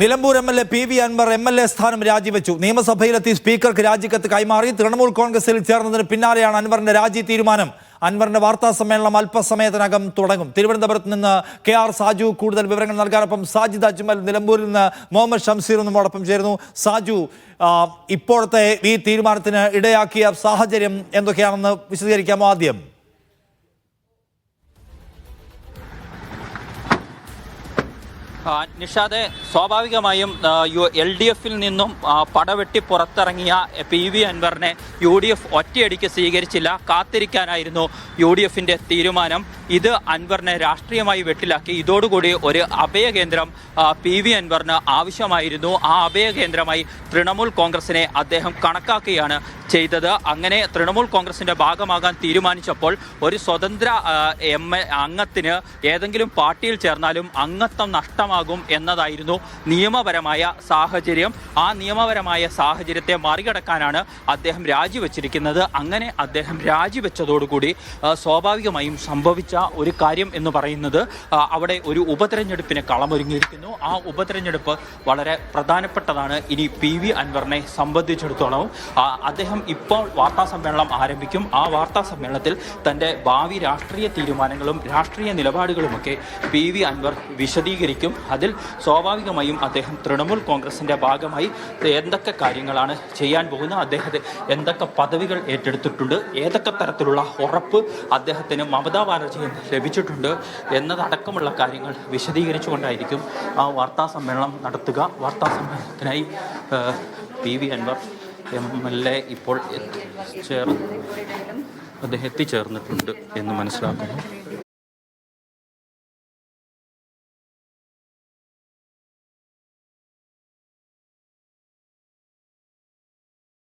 Nilambur M L A P V Anvar M L A സ്ഥാനം രാജിവെച്ചു. നിയമസഭയിലെത്തി സ്പീക്കർക്ക് രാജിക്കത്ത് കൈമാറി തൃണമൂൽ കോൺഗ്രസിൽ ചേർന്നതിന് പിന്നാലെയാണ് അൻവറിന്റെ രാജി തീരുമാനം. അൻവറിന്റെ വാർത്താ സമ്മേളനം അല്പസമയത്തിനകം തുടങ്ങും. തിരുവനന്തപുരത്ത് നിന്ന് കെ ആർ സാജു കൂടുതൽ വിവരങ്ങൾ നൽകാനൊപ്പം സാജിദ് അജ്മൽ നിലമ്പൂരിൽ നിന്ന് മുഹമ്മദ് ഷംസീർ നമ്മോടൊപ്പം ചേരുന്നു. സാജു ഇപ്പോഴത്തെ ഈ തീരുമാനത്തിന് ഇടയാക്കിയ സാഹചര്യം എന്തൊക്കെയാണെന്ന് വിശദീകരിക്കാമോ ആദ്യം? നിഷാദെ സ്വാഭാവികമായും യു എൽ ഡി എഫിൽ നിന്നും പടവെട്ടി പുറത്തിറങ്ങിയ പി വി അൻവറിനെ യു ഡി എഫ് ഒറ്റയടിക്ക് സ്വീകരിച്ചില്ല. കാത്തിരിക്കാനായിരുന്നു യു ഡി എഫിന്റെ തീരുമാനം. ഇത് അൻവറിനെ രാഷ്ട്രീയമായി വെട്ടിലാക്കി. ഇതോടുകൂടി ഒരു അഭയകേന്ദ്രം പി വി അൻവറിന് ആവശ്യമായിരുന്നു. ആ അഭയകേന്ദ്രമായി തൃണമൂൽ കോൺഗ്രസിനെ അദ്ദേഹം കണക്കാക്കുകയാണ് ചെയ്തത്. അങ്ങനെ തൃണമൂൽ കോൺഗ്രസിന്റെ ഭാഗമാകാൻ തീരുമാനിച്ചപ്പോൾ ഒരു സ്വതന്ത്ര എ അംഗത്തിന് ഏതെങ്കിലും പാർട്ടിയിൽ ചേർന്നാലും അംഗത്വം നഷ്ടമാകും എന്നതായിരുന്നു നിയമപരമായ സാഹചര്യം ആ നിയമപരമായ സാഹചര്യത്തെ മറികടക്കാനാണ് അദ്ദേഹം രാജിവെച്ചിരിക്കുന്നത്. അങ്ങനെ അദ്ദേഹം രാജിവെച്ചതോടുകൂടി സ്വാഭാവികമായും സംഭവിച്ച ഒരു കാര്യം എന്ന് പറയുന്നത് അവിടെ ഒരു ഉപതെരഞ്ഞെടുപ്പിന് കളമൊരുങ്ങിയിരിക്കുന്നു. ആ ഉപതെരഞ്ഞെടുപ്പ് വളരെ പ്രധാനപ്പെട്ടതാണ്. ഇനി പി വി അൻവറിനെ സംബന്ധിച്ചിടത്തോളം അദ്ദേഹം ഇപ്പോൾ വാർത്താ സമ്മേളനം ആരംഭിക്കും. ആ വാർത്താ സമ്മേളനത്തിൽ തന്റെ ഭാവി രാഷ്ട്രീയ തീരുമാനങ്ങളും രാഷ്ട്രീയ നിലപാടുകളുമൊക്കെ പി വി അൻവർ വിശദീകരിക്കും. അതിൽ സ്വാഭാവികമായും അദ്ദേഹം തൃണമൂൽ കോൺഗ്രസിന്റെ ഭാഗമായി എന്തൊക്കെ കാര്യങ്ങളാണ് ചെയ്യാൻ പോകുന്നത്? അദ്ദേഹത്തെ എന്തൊക്കെ പദവികൾ ഏറ്റെടുത്തിട്ടുണ്ട്? ഏതൊക്കെ തരത്തിലുള്ള ഉറപ്പ് അദ്ദേഹത്തിന് മമതാ ബാനർജിയും ലഭിച്ചിട്ടുണ്ട്? എന്നതടക്കമുള്ള കാര്യങ്ങൾ വിശദീകരിച്ചുകൊണ്ടായിരിക്കും ആ വാർത്താ സമ്മേളനം നടത്തുക. വാർത്താ സമ്മേളനത്തിനായി P V Anvar M L A ഇപ്പോൾ ചേർ അദ്ദേഹം എത്തിച്ചേർന്നിട്ടുണ്ട് എന്ന് മനസ്സിലാക്കുന്നു.